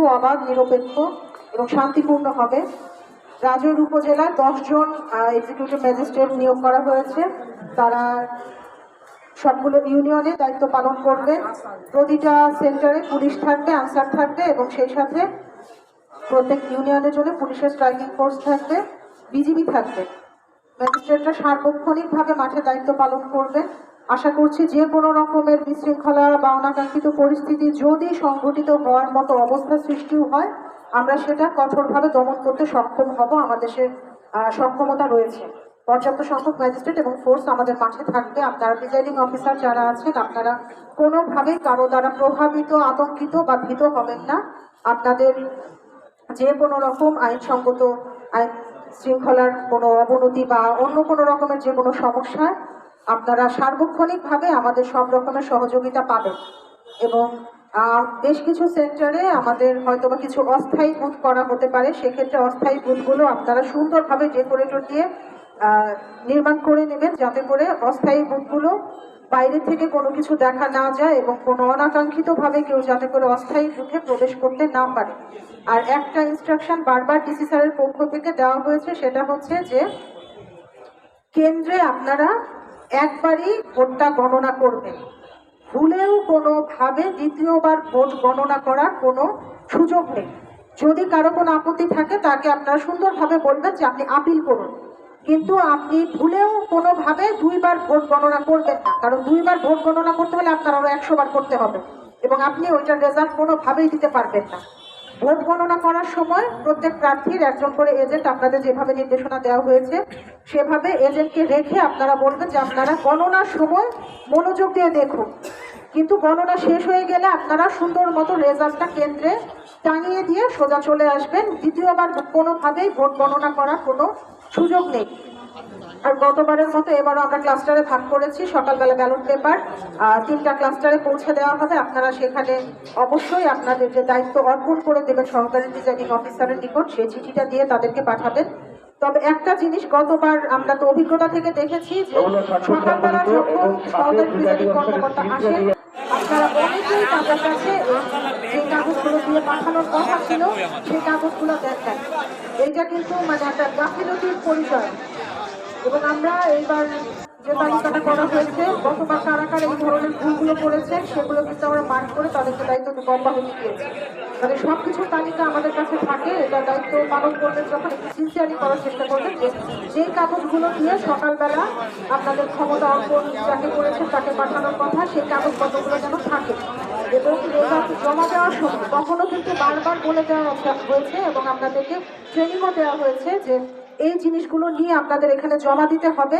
সুষ্ঠু অবাধ, নিরপেক্ষ এবং শান্তিপূর্ণ হবে। রাজৈর উপজেলায় দশজন এক্সিকিউটিভ ম্যাজিস্ট্রেট নিয়োগ করা হয়েছে। তারা সবগুলো ইউনিয়নে দায়িত্ব পালন করবে। প্রতিটা সেন্টারে পুলিশ থাকবে, আনসার থাকবে এবং সেই সাথে প্রত্যেক ইউনিয়নের জন্য পুলিশের স্ট্রাইকিং ফোর্স থাকবে, বিজিবি থাকবে। ম্যাজিস্ট্রেটরা সার্বক্ষণিকভাবে মাঠে দায়িত্ব পালন করবে। আশা করছি যে কোনো রকমের বিশৃঙ্খলা বা অনাকাঙ্ক্ষিত পরিস্থিতি যদি সংঘটিত হওয়ার মতো অবস্থা সৃষ্টিও হয়, আমরা সেটা কঠোরভাবে দমন করতে সক্ষম হব। আমাদের সে সক্ষমতা রয়েছে। পর্যাপ্ত সংখ্যক ম্যাজিস্ট্রেট এবং ফোর্স আমাদের মাঠে থাকবে। আপনারা প্রিজাইডিং অফিসার যারা আছেন, আপনারা কোনোভাবেই কারও দ্বারা প্রভাবিত, আতঙ্কিত বা ভীত হবেন না। আপনাদের যে কোনো রকম আইনসঙ্গত আইন শৃঙ্খলার কোনো অবনতি বা অন্য কোনো রকমের যে কোনো সমস্যায় আপনারা সার্বক্ষণিকভাবে আমাদের সব রকমের সহযোগিতা পাবেন। এবং বেশ কিছু সেন্টারে আমাদের হয়তোবা কিছু অস্থায়ী বুথ করা হতে পারে। সেক্ষেত্রে অস্থায়ী বুথগুলো আপনারা সুন্দরভাবে ডেকোরেটর দিয়ে নির্মাণ করে নেবেন যাতে করে অস্থায়ী বুথগুলো বাইরে থেকে কোনো কিছু দেখা না যায় এবং কোনো অনাকাঙ্ক্ষিতভাবে কেউ যাতে করে অস্থায়ী বুথে প্রবেশ করতে না পারে। আর একটা ইনস্ট্রাকশন বারবার ডিসি স্যারের পক্ষ থেকে দেওয়া হয়েছে, সেটা হচ্ছে যে, কেন্দ্রে আপনারা একবারই ভোটটা গণনা করবেন ভুলেও কোনোভাবে দ্বিতীয়বার ভোট গণনা করার কোনো সুযোগ নেই। যদি কারও কোনো আপত্তি থাকে, তাকে আপনারা সুন্দরভাবে বলবেন যে আপনি আপিল করুন। কিন্তু আপনি ভুলেও কোনোভাবে দুইবার ভোট গণনা করবেন না। কারণ দুইবার ভোট গণনা করতে হলে আপনার আরও একশো বার করতে হবে এবং আপনি ওইটার রেজাল্ট কোনোভাবেই দিতে পারবেন না। ভোট গণনা করার সময় প্রত্যেক প্রার্থীর একজন করে এজেন্ট আপনাদের যেভাবে নির্দেশনা দেওয়া হয়েছে, সেভাবে এজেন্টকে রেখে আপনারা বলবেন যে আপনারা গণনার সময় মনোযোগ দিয়ে দেখুন। কিন্তু গণনা শেষ হয়ে গেলে আপনারা সুন্দর মতো রেজাল্টটা কেন্দ্রে টাঙিয়ে দিয়ে সোজা চলে আসবেন। দ্বিতীয়বার কোনোভাবেই ভোট গণনা করার কোনো সুযোগ নেই। আর গতবারের মতো এবারও আমরা ক্লাস্টারে ভাগ করেছি সকালবেলা ব্যালট পেপার তিনটা ক্লাস্টারে পৌঁছে দেওয়া হবে। আপনারা সেখানে অবশ্যই আপনাদের যে দায়িত্ব অর্পণ করে দেবেন সহকারী প্রিজাইডিং অফিসারের নিকট সেই চিঠিটা দিয়ে তাদেরকে পাঠাবেন। তবে একটা জিনিস গতবার আমরা তো অভিজ্ঞতা থেকে দেখেছি যে সকালবেলা যখন সহকারী প্রিজাইডিং কর্মকর্তা আসেন আপনারা অনেকেই তাদের কাছে যে কাগজগুলো দিয়ে পাঠানোর কথা ছিল সেই কাগজগুলো দেখেন এইটা কিন্তু মানে একটা গাফিলতির পরিচয়। এবং আমরা এইবার যে তালিকাটা করা হয়েছে, গতবার কারা কারা এই ধরনের ভুলগুলো করেছে, সেগুলো কিন্তু আমরা মার্ক করে তাদেরকে দায়িত্ব অব্যাহতি দিয়েছি। মানে সবকিছু তালিকা আমাদের কাছে থাকে, এটা দায়িত্ব পালন করবেন যখন একটু সিনসিয়ারি করার চেষ্টা করবেন যে যেই কাগজগুলো দিয়ে সকালবেলা আপনাদের ক্ষমতা অর্পণ যাকে করেছেন তাকে পাঠানোর কথা, সেই কাগজপত্রগুলো যেন থাকে। এবং জমা দেওয়ার সময় কখনো কিন্তু বারবার বলে দেওয়া হয়েছে এবং আপনাদেরকে ট্রেনিংও দেওয়া হয়েছে যে এই জিনিসগুলো নিয়ে আপনাদের এখানে জমা দিতে হবে।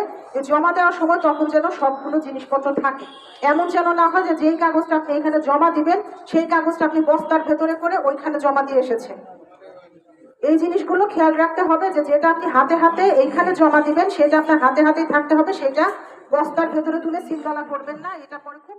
জমা দেওয়ার সময় তখন যেন সবগুলো জিনিসপত্র থাকে। এমন যেন না হয় যে যেই কাগজটা আপনি এখানে জমা দিবেন, সেই কাগজটা আপনি বস্তার ভেতরে করে ওইখানে জমা দিয়ে এসেছেন। এই জিনিসগুলো খেয়াল রাখতে হবে যে যেটা আপনি হাতে হাতে এইখানে জমা দিবেন, সেটা আপনার হাতে হাতেই থাকতে হবে, সেটা বস্তার ভেতরে তুলে সিলগালা করবেন না। এটা পরে খুব